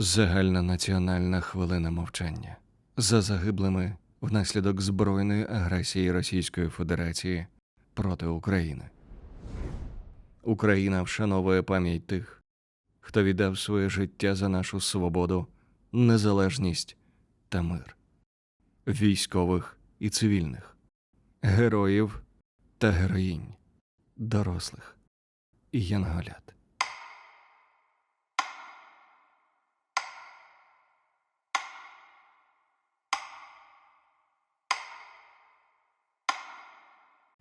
Загальнонаціональна хвилина мовчання за загиблими внаслідок збройної агресії Російської Федерації проти України. Україна вшановує пам'ять тих, хто віддав своє життя за нашу свободу, незалежність та мир, військових і цивільних, героїв та героїнь, дорослих і янголят.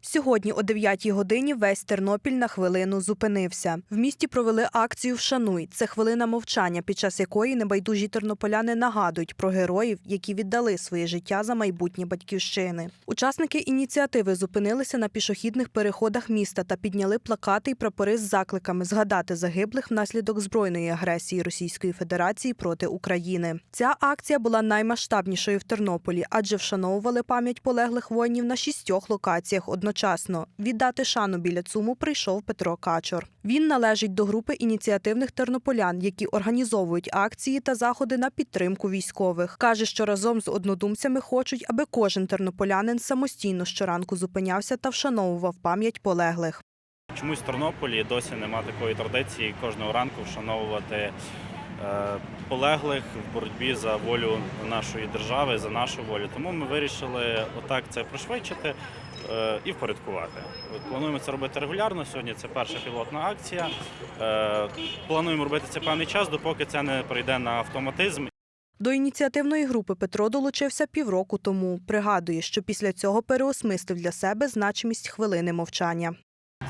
Сьогодні о 9-й годині весь Тернопіль на хвилину зупинився. В місті провели акцію Вшануй. Це хвилина мовчання, під час якої небайдужі тернополяни нагадують про героїв, які віддали своє життя за майбутнє батьківщини. Учасники ініціативи зупинилися на пішохідних переходах міста та підняли плакати й прапори з закликами згадати загиблих внаслідок збройної агресії Російської Федерації проти України. Ця акція була наймасштабнішою в Тернополі, адже вшановували пам'ять полеглих воїнів на шістьох локаціях одночасно. Віддати шану біля ЦУМу прийшов Петро Качор. Він належить до групи ініціативних тернополян, які організовують акції та заходи на підтримку військових. Каже, що разом з однодумцями хочуть, аби кожен тернополянин самостійно щоранку зупинявся та вшановував пам'ять полеглих. Чомусь в Тернополі досі нема такої традиції кожного ранку вшановувати е, полеглих в боротьбі за волю нашої держави, за нашу волю. Тому ми вирішили отак це пришвидшити і впорядкувати. Плануємо це робити регулярно. Сьогодні це перша пілотна акція. Е, Плануємо робити це певний час, допоки це не прийде на автоматизм До ініціативної групи Петро долучився півроку тому. Пригадує, що після цього переосмислив для себе значимість хвилини мовчання.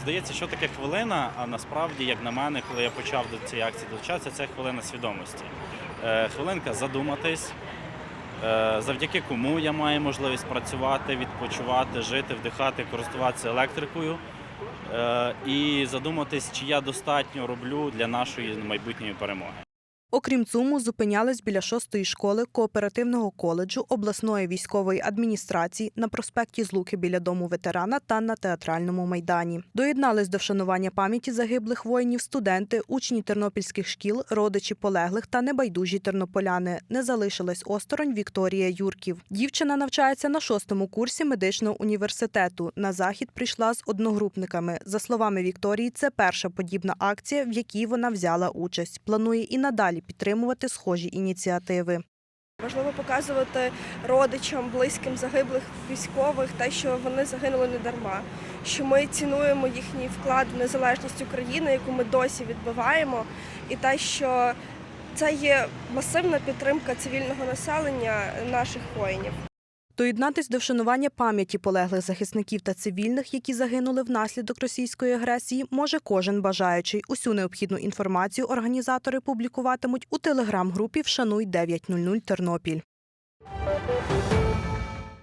Здається, що таке хвилина, а насправді, як на мене, коли я почав до цієї акції долучатися, це хвилина свідомості. Е, Хвилинка задуматись, е, завдяки кому я маю можливість працювати, відпочивати, жити, вдихати, користуватися електрикою. е, І задуматись, чи я достатньо роблю для нашої майбутньої перемоги. Окрім ЦУМу, зупинялись біля шостої школи кооперативного коледжу обласної військової адміністрації на проспекті Злуки біля дому ветерана та на театральному майдані. Доєднались до вшанування пам'яті загиблих воїнів студенти, учні тернопільських шкіл, родичі полеглих та небайдужі тернополяни. Не залишилась осторонь Вікторія Юрків. Дівчина навчається на шостому курсі медичного університету. На захід прийшла з одногрупниками. За словами Вікторії, це перша подібна акція, в якій вона взяла участь. Планує і надалі підтримувати схожі ініціативи. Важливо показувати родичам, близьким загиблих військових те, що вони загинули не дарма, що ми цінуємо їхній вклад в незалежність України, яку ми досі відбиваємо, і те, що це є масивна підтримка цивільного населення наших воїнів. Доєднатись до вшанування пам'яті полеглих захисників та цивільних, які загинули внаслідок російської агресії, може кожен бажаючий. Усю необхідну інформацію організатори публікуватимуть у телеграм-групі Вшануй 900 Тернопіль.